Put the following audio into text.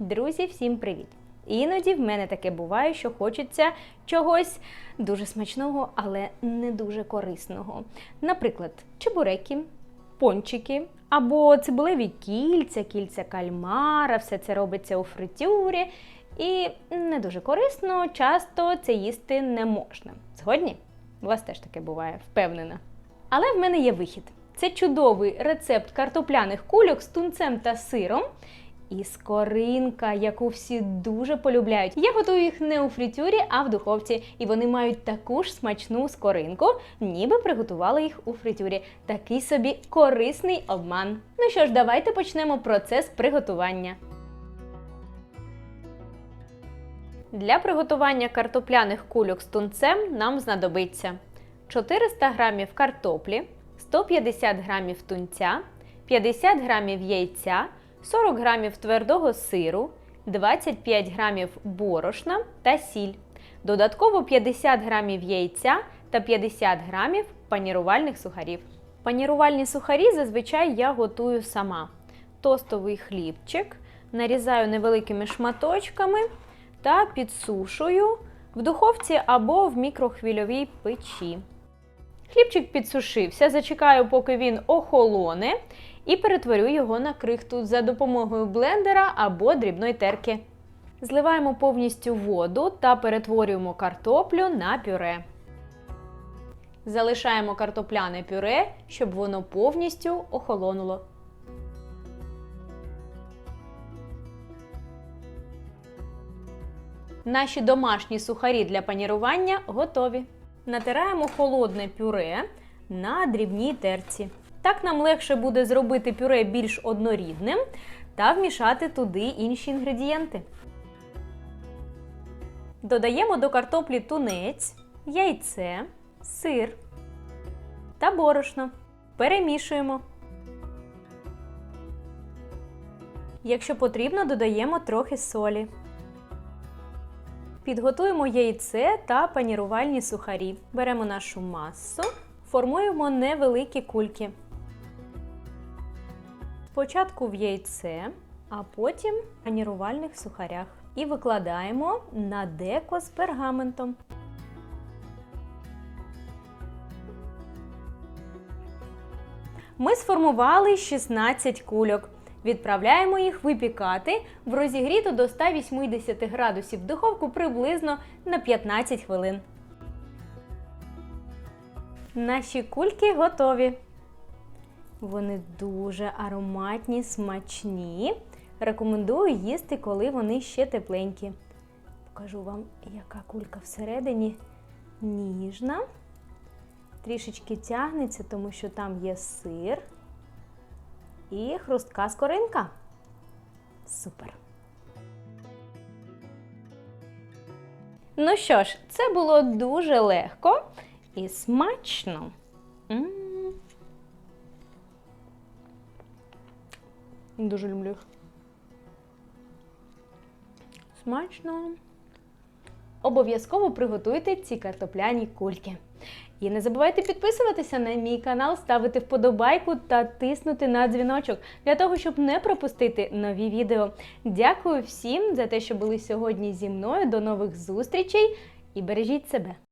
Друзі, всім привіт! Іноді в мене таке буває, що хочеться чогось дуже смачного, але не дуже корисного. Наприклад, чебуреки, пончики або цибулеві кільця, кільця кальмара, все це робиться у фритюрі. І не дуже корисно, часто це їсти не можна. Згодні? У вас теж таке буває, впевнена. Але в мене є вихід. Це чудовий рецепт картопляних кульок з тунцем та сиром. І скоринка, яку всі дуже полюбляють. Я готую їх не у фритюрі, а в духовці. І вони мають таку ж смачну скоринку, ніби приготували їх у фритюрі. Такий собі корисний обман. Ну що ж, давайте почнемо процес приготування. Для приготування картопляних кульок з тунцем нам знадобиться 400 г картоплі, 150 г тунця, 50 г яйця, 40 г твердого сиру, 25 г борошна та сіль. Додатково 50 г яйця та 50 г панірувальних сухарів. Панірувальні сухарі зазвичай я готую сама. Тостовий хлібчик нарізаю невеликими шматочками та підсушую в духовці або в мікрохвильовій печі. Хлібчик підсушився, зачекаю, поки він охолоне, і перетворю його на крихту за допомогою блендера або дрібної терки. Зливаємо повністю воду та перетворюємо картоплю на пюре. Залишаємо картопляне пюре, щоб воно повністю охолонуло. Наші домашні сухарі для панірування готові. Натираємо холодне пюре на дрібній терці. Так нам легше буде зробити пюре більш однорідним та вмішати туди інші інгредієнти. Додаємо до картоплі тунець, яйце, сир та борошно. Перемішуємо. Якщо потрібно, додаємо трохи солі. Підготуємо яйце та панірувальні сухарі. Беремо нашу масу, формуємо невеликі кульки. Спочатку в яйце, а потім в панірувальних сухарях. І викладаємо на деко з пергаментом. Ми сформували 16 кульок. Відправляємо їх випікати в розігріту до 180 градусів духовку приблизно на 15 хвилин. Наші кульки готові. Вони дуже ароматні, смачні. Рекомендую їсти, коли вони ще тепленькі. Покажу вам, яка кулька всередині ніжна. Трішечки тягнеться, тому що там є сир і хрустка скоринка. Супер. Ну що ж, це було дуже легко і смачно. М. Дуже люблю їх. Смачно. Обов'язково приготуйте ці картопляні кульки. І не забувайте підписуватися на мій канал, ставити вподобайку та тиснути на дзвіночок для того, щоб не пропустити нові відео. Дякую всім за те, що були сьогодні зі мною. До нових зустрічей і бережіть себе!